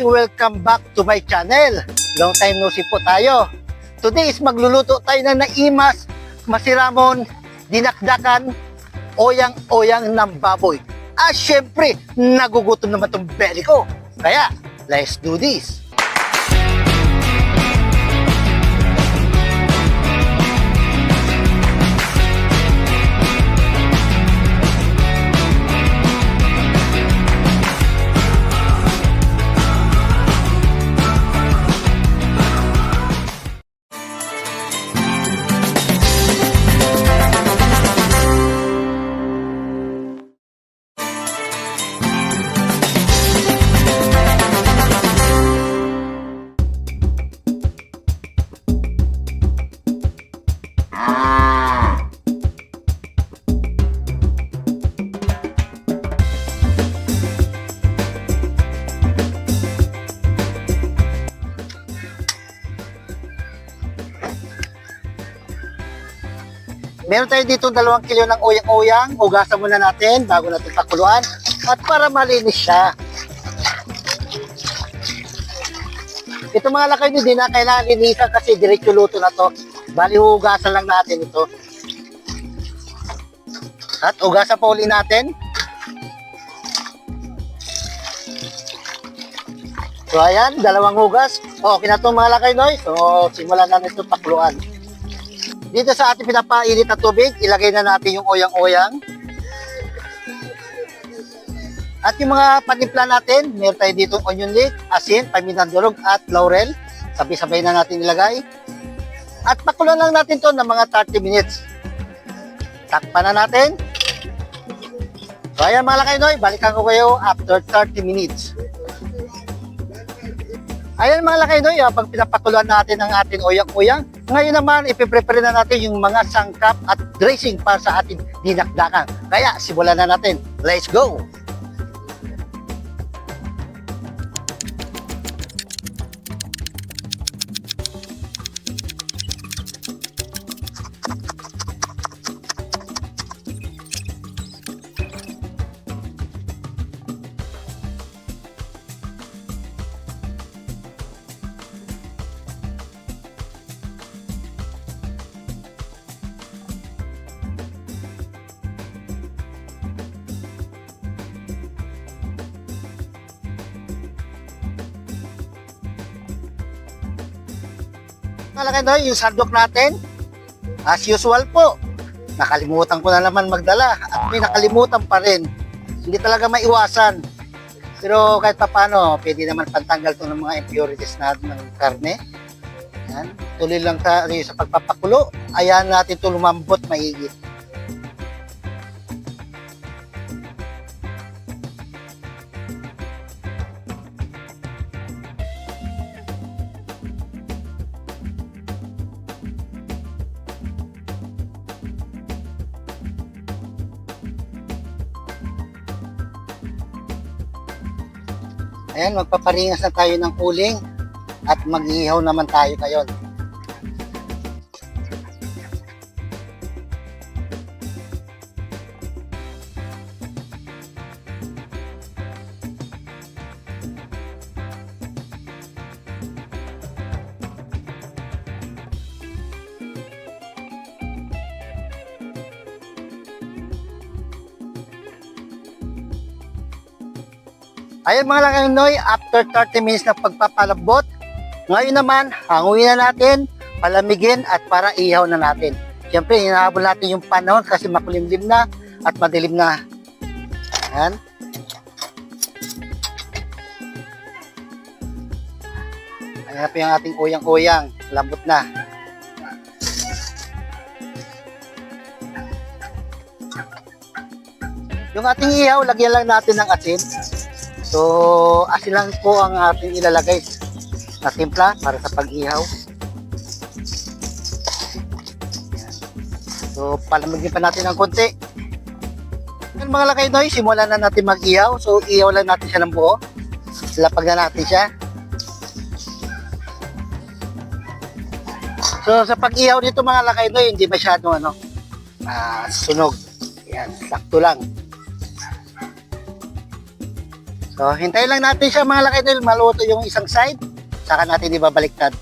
Hi! Welcome back to my channel. Long time no see po tayo. Today is magluluto tayo ng naimas, masiramon, dinakdakan, oyang-oyang ng baboy. Ah, syempre, nagugutom naman tong belly ko. Kaya, let's do this. Meron tayo dito dalawang kilo ng oyang-oyang. Hugasan muna natin bago natin pakuluan. At para malinis siya. Ito mga lakay hindi na kailangan linisan kasi diretso luto na to. Bali hugasan lang natin ito. At hugasan pa uli natin. So ayan, dalawang hugas. Okay na to mga lakay noy. So simulan na nito pakuluan. Dito sa ating pinapainit na tubig, ilagay na natin yung oyang-oyang. At yung mga panimpla natin, meron tayo dito onion leek, asin, paminang durog at laurel. Sabay-sabay na natin ilagay. At pakulan lang natin to ng mga 30 minutes. Takpan na natin. So ayan mga lakay noy, balikan ko kayo after 30 minutes. Ayan mga lakay noy, habang pinapakuluan natin ang ating oyang-oyang, ngayon naman ipiprepare na natin yung mga sangkap at dressing para sa ating dinakdakan. Kaya simulan na natin. Let's go! Malaki doon yung sandok natin. As usual po, nakalimutan ko na naman magdala at may nakalimutan pa rin. Hindi talaga maiwasan. Pero kahit pa paano, pwede naman pantanggal to ng mga impurities na ng karne. Yan. Tuloy lang tayo sa pagpapakulo. Ayan natin ito lumambot maigit. Ayan, magpaparingas na tayo ng uling at mag-ihaw naman tayo ngayon. Ayun mga lakanoy, after 30 minutes na pagpapalabot, ngayon naman, hanguin na natin, palamigin at para ihaw na natin. Siyempre, hinahabol natin yung panahon kasi makulimlim na at madilim na. Ayan. Ayan po yung ating uyang-uyang. Lambot na. Yung ating ihaw, lagyan lang natin ng asin. So, asin lang po ang ating ilalagay na timpla para sa pag-ihaw. So, palamigin pa natin ng konti. Yan mga lakay noy, simulan na natin mag-ihaw. So, ihaw lang natin siya ng buo. Lapag na natin siya. So, sa pag-ihaw nito mga lakay noy, hindi masyadong ano, ah, sunog. Yan, sakto lang. So, hintayin lang natin siya mga laki idol, maluto yung isang side. Saka natin ibabaliktad.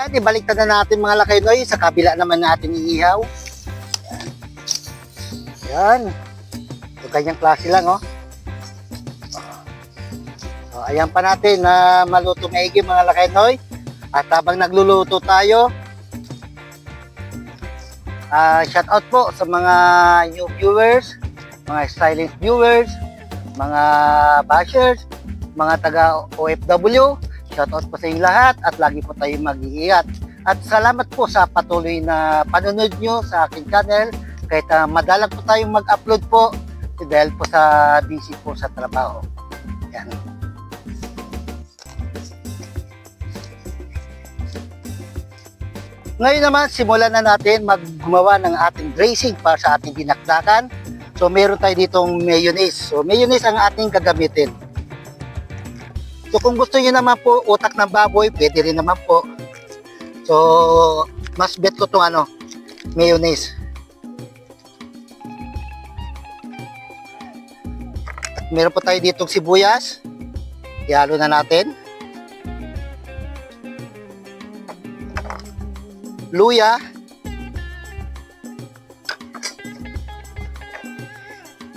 Yan, ibaliktad na natin mga lakay noy. Sa kabila naman natin iihaw. Yan. So, ganyang klase lang, oh. So, ayan pa natin na maluto maigi mga lakay noy. At habang nagluluto tayo, ah shout out po sa mga new viewers, mga silent viewers, mga bashers, mga taga OFW, Shoutout po sa inyo lahat at lagi po tayong mag-iingat. At salamat po sa patuloy na panonood nyo sa aking channel. Kahit uh, madalang po tayong mag-upload po dahil po sa busy po sa trabaho. Yan. Ngayon naman, simulan na natin maggumawa ng ating dressing para sa ating dinakdakan. So, meron tayo ditong mayonnaise. So, mayonnaise ang ating gagamitin. So kung gusto niyo naman po utak ng baboy, pwede rin naman po. So mas bet ko tong ano, mayonnaise. Meron po tayo ditong sibuyas. Ihalo na natin. Luya.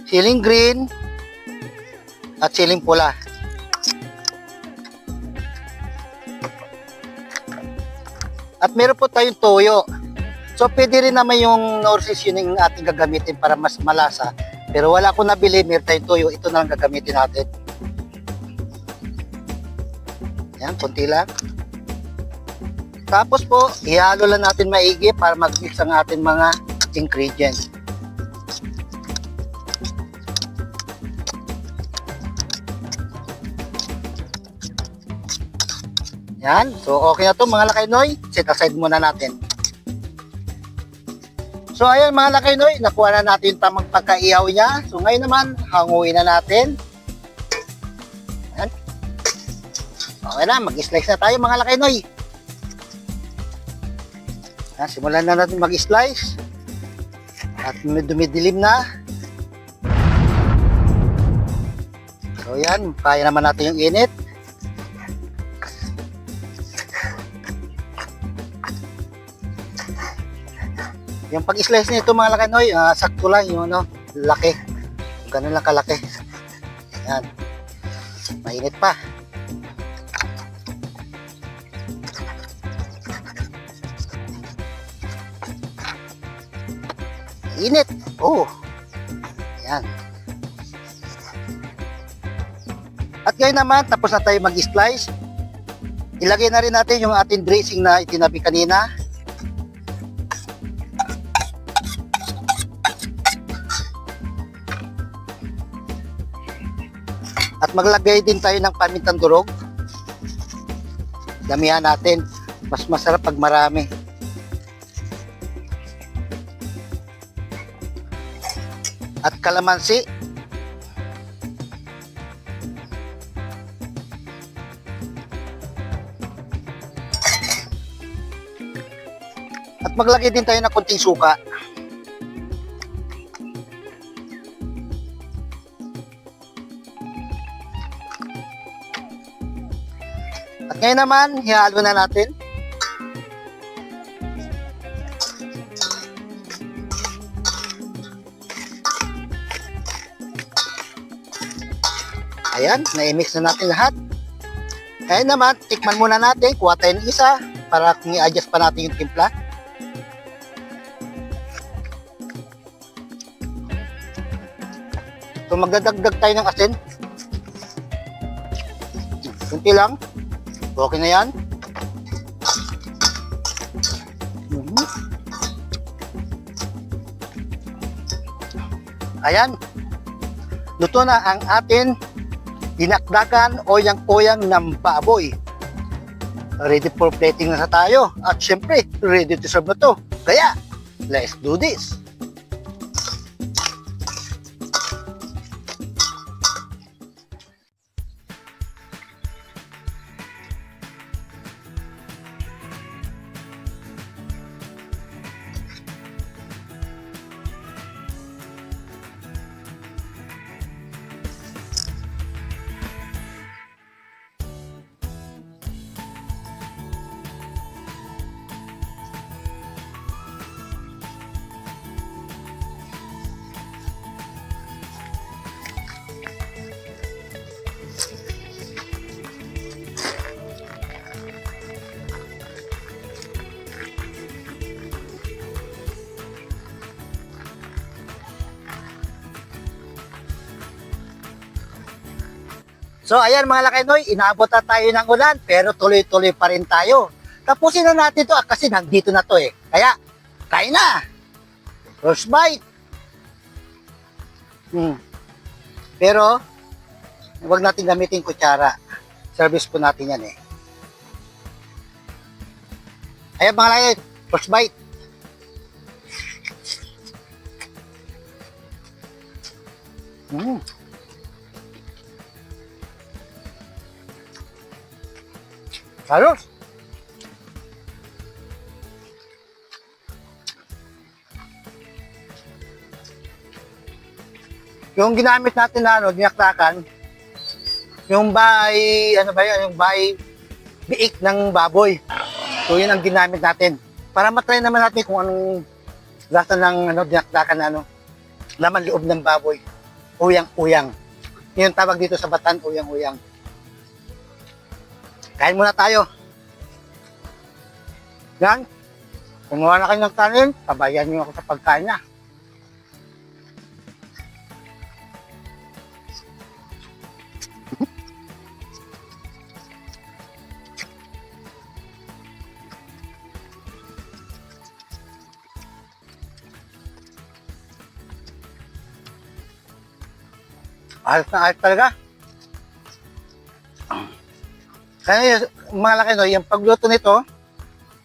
Siling green at siling pula. At meron po tayong toyo. So pwede rin naman yung Norsis yun yung ating gagamitin para mas malasa. Pero wala akong nabili, meron tayong toyo. Ito na lang gagamitin natin. Yan, konti lang. Tapos po, ihalo lang natin maigi para mag-mix ang ating mga ingredients. Yan. So, okay na to mga lakay noy. Set aside muna natin. So, ayan mga lakay noy. Nakuha na natin yung tamang pagkaihaw niya. So, ngayon naman, hanguin na natin. Yan. Okay na. Mag-slice na tayo mga lakay noy. Yan. Simulan na natin mag-slice. At dumidilim na. So, yan. Kaya naman natin yung init. Yung pag-slice nito mga lakanoy, uh, sakto lang yung ano, laki. Ganun lang kalaki. Yan. Mainit pa. Init. Oh. Yan. At ngayon naman, tapos na tayo mag-slice. Ilagay na rin natin yung ating dressing na itinabi kanina. Maglagay din tayo ng pamintang durog. Damihan natin. Mas masarap pag marami. At kalamansi. At maglagay din tayo ng konting suka. Ngayon naman, hihalo na natin. Ayan, na-mix na natin lahat. Ngayon naman, tikman muna natin. Kuha tayo ng isa para kung i-adjust pa natin yung timpla. So magdadagdag tayo ng asin. Kunti lang. Okay na yan. Mhm. Ayan. Luto na ang atin dinakdakan o yang oyang ng baboy. ready for plating na sa tayo. At syempre, ready to serve na to. Kaya, let's do this. So ayan mga lakinoy, inaabot na tayo ng ulan pero tuloy-tuloy pa rin tayo. Tapusin na natin to ah, kasi nandito na to eh. Kaya, kain na! First bite! Hmm. Pero, huwag natin gamitin kutsara. Service po natin yan eh. Ayan mga lakinoy, first bite. Hmm. Salos. Yung ginamit natin na ano, dinaktakan, yung bahay, ano ba yun, yung bahay biik ng baboy. So yun ang ginamit natin. Para matry naman natin kung anong lasa ng ano, dinaktakan na ano, laman loob ng baboy. Uyang-uyang. Yun tawag dito sa Batan, uyang-uyang. Kain muna tayo. Yan. Kumuha na kayo ng kanin, tabayan niyo ako sa pagkain na. Ayos na ayos talaga. Kaya mga laki no, yung pagluto nito,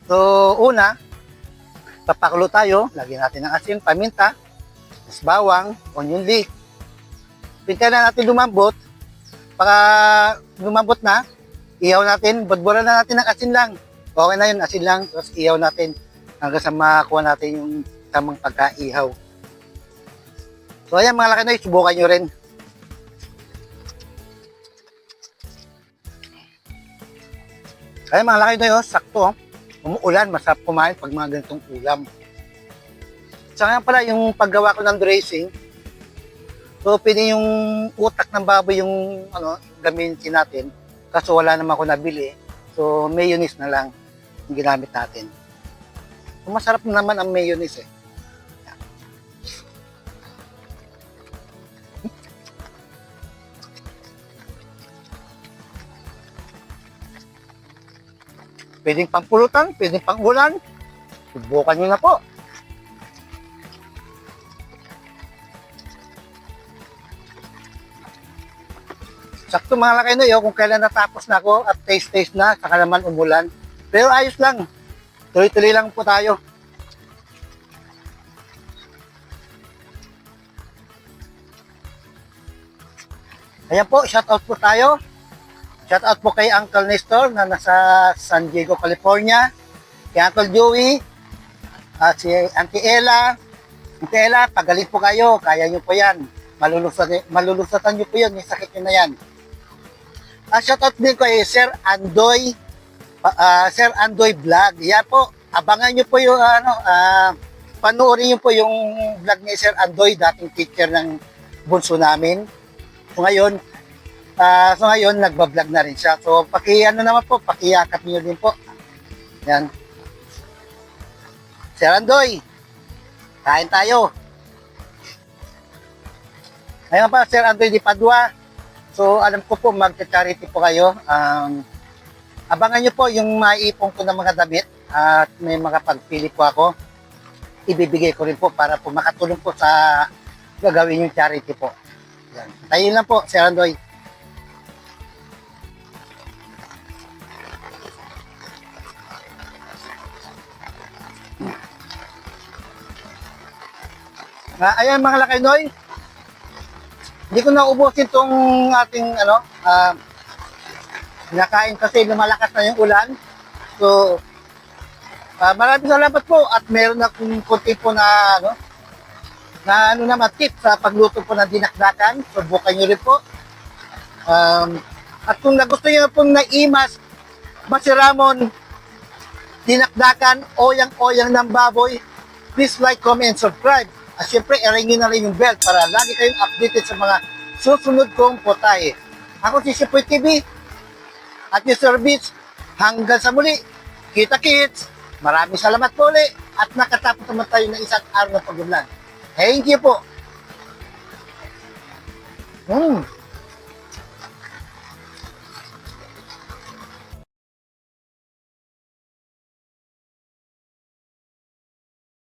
so una, papakulo tayo, lagyan natin ng asin, paminta, mas bawang, onion leek. Pintayin na natin lumambot, pagka lumambot na, ihaw natin, budburan na natin ng asin lang. Okay na yun, asin lang, tapos ihaw natin hanggang sa makakuha natin yung tamang pagkaihaw. So ayan mga laki no, subukan nyo rin. Kaya mga laki yun, sakto. oh. Umuulan, masarap kumain pag mga ganitong ulam. Sa nga pala, yung paggawa ko ng dressing, so pwede yung utak ng baboy yung ano, gamitin natin. Kaso wala naman ako nabili. So mayonnaise na lang yung ginamit natin. So, masarap naman ang mayonnaise eh. Pwedeng pampulutan, pwedeng pangulan. Subukan nyo na po. Sakto mga laki no, yo, kung kailan natapos na ako at taste-taste na, saka naman umulan. Pero ayos lang. Tuloy-tuloy lang po tayo. Ayan po, shout out po tayo. Shout out po kay Uncle Nestor na nasa San Diego, California. Kay Uncle Joey. At si Auntie Ella. Auntie Ella, pagaling po kayo. Kaya nyo po yan. Malulusatan, malulusatan nyo po yan. May sakit nyo na yan. Uh, shout out din kay Sir Andoy. ah, Sir Andoy Vlog. Yan po. Abangan nyo po yung ano, ah, panoorin nyo po yung vlog ni Sir Andoy, dating teacher ng bunso namin. Ngayon, Ah, so ngayon, nagbablog na rin siya. So, paki, ano naman po, pakiyakap niyo din po. Yan. Sir Andoy, kain tayo. Ngayon pa, Sir Andoy di Padua. So, alam ko po, magka-charity po kayo. Um, abangan niyo po yung maiipong ko ng mga damit at may mga pagpili po ako. Ibibigay ko rin po para po makatulong po sa gagawin yung charity po. Yan. Tayo lang po, Sir Andoy. Ah, ayan mga lakay noy. Hindi ko na ubusin tong ating ano, ah, nakain kasi lumalakas na yung ulan. So, ah, maraming salamat po at meron akong konti po na ano, na ano naman tip sa pagluto po ng dinakdakan. Subukan nyo rin po. Um, at kung nagusto nyo pong naimas, Basi Ramon, dinakdakan, oyang-oyang ng baboy, please like, comment, subscribe. At syempre, i-ring nyo na rin yung bell para lagi kayong updated sa mga susunod kong potahe. Ako si Sipoy TV at yung service. Hanggang sa muli, kita kits. Maraming salamat po ulit at nakatapos naman tayo ng isang araw ng pag-vlog. Thank you po. Hmm.